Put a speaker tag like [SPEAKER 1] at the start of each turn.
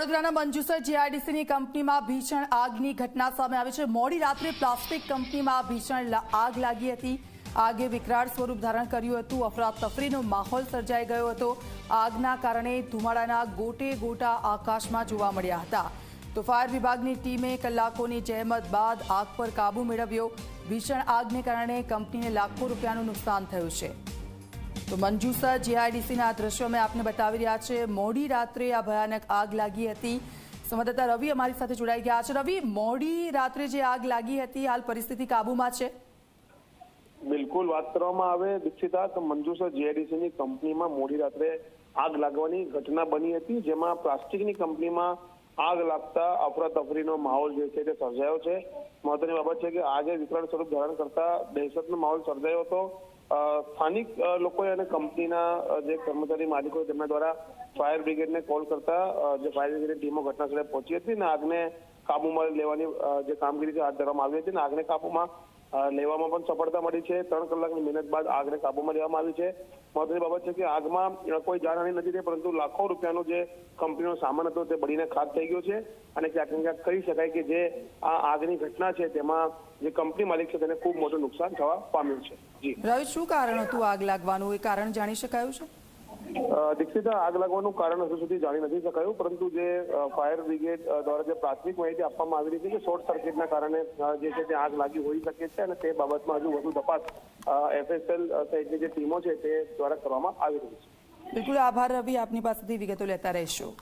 [SPEAKER 1] વડોદરાના મંજુસર જીઆઈડીસીની કંપનીમાં ભીષણ આગની ઘટના સામે આવી છે. મોડી રાત્રે પ્લાસ્ટિક કંપનીમાં ભીષણ આગ લાગી હતી. આગે વિકરાળ સ્વરૂપ ધારણ કર્યું હતું. અફરાતફરીનો માહોલ સર્જાઈ ગયો હતો. આગના કારણે ધુમાડાના ગોટે ગોટા આકાશમાં જોવા મળ્યા હતા. તો ફાયર વિભાગની ટીમે કલાકોની જહેમત બાદ આગ પર કાબૂ મેળવ્યો. ભીષણ આગને કારણે કંપનીને લાખો રૂપિયાનું નુકસાન થયું છે. તો મંજુસર જીઆઈડીસીના આ દ્રશ્યો અમે આપને બતાવી રહ્યા છે. મોડી રાત્રે આ ભયાનક આગ લાગી હતી. સંવાદદાતા રવિ અમારી સાથે જોડાઈ ગયા છે. રવિ, મોડી રાત્રે જે આગ લાગી હતી, હાલ પરિસ્થિતિ કાબુમાં છે?
[SPEAKER 2] બિલકુલ વાત કરવામાં આવે દીક્ષિતા મંજુસર જીઆઈડીસીની કંપનીમાં મોડી રાત્રે આગ લાગવાની ઘટના બની હતી, જેમાં પ્લાસ્ટિકની કંપનીમાં આગ લાગતા અફરાતફરીનો માહોલ જે છે તે સર્જાયો છે. મહત્વની બાબત છે કે આજે વિકરાળ સ્વરૂપ ધારણ કરતા દહેશતનો માહોલ સર્જાયો હતો. સ્થાનિક લોકોએ અને કંપનીના જે કર્મચારી માલિકો તેમના દ્વારા ફાયર બ્રિગેડને કોલ કરતા જે ફાયર બ્રિગેડની ટીમો ઘટનાસ્થળે પહોંચી હતી ને આગને કાબુમાં લેવાની જે કામગીરી હાથ ધરવામાં આવી હતી ને આગને કાબુમાં લેવામાં પણ સફળતા મળી છે. ત્રણ કલાકની મહેનત બાદ આગને કાબુમાં લેવામાં આવી છે. મહત્વની બાબત છે કે આગમાં કોઈ જાનહાની નથી થઈ, પરંતુ લાખો રૂપિયાનો જે કંપનીનો સામાન હતો તે બળીને ખાક થઈ ગયો છે અને ક્યાંક ક્યાંક કહી શકાય કે જે આ આગની ઘટના છે તેમાં જે કંપની માલિક છે તેને ખૂબ મોટું નુકસાન થવા પામ્યું છે. જી.
[SPEAKER 1] રવિ, શું કારણ હતું આગ લાગવાનું? એ કારણ જાણી શકાયું છે?
[SPEAKER 2] દીક્ષિતા આગ લાગવાનું કારણ હજુ સુધી જાણી નથી શકાયું, પરંતુ જે ફાયર બ્રિગેડ દ્વારા જે પ્રાથમિક માહિતી આપવામાં આવી રહી છે કે શોર્ટ સર્કિટના કારણે જે છે તે આગ લાગી હોઈ શકે છે અને તે બાબતમાં હજુ વધુ તપાસ એફએસએલ સહિતની જે ટીમો છે તે દ્વારા કરવામાં આવી રહી છે.
[SPEAKER 1] બિલકુલ આભાર રવિ, આપની પાસેથી વિગતો લેતા રહેશો.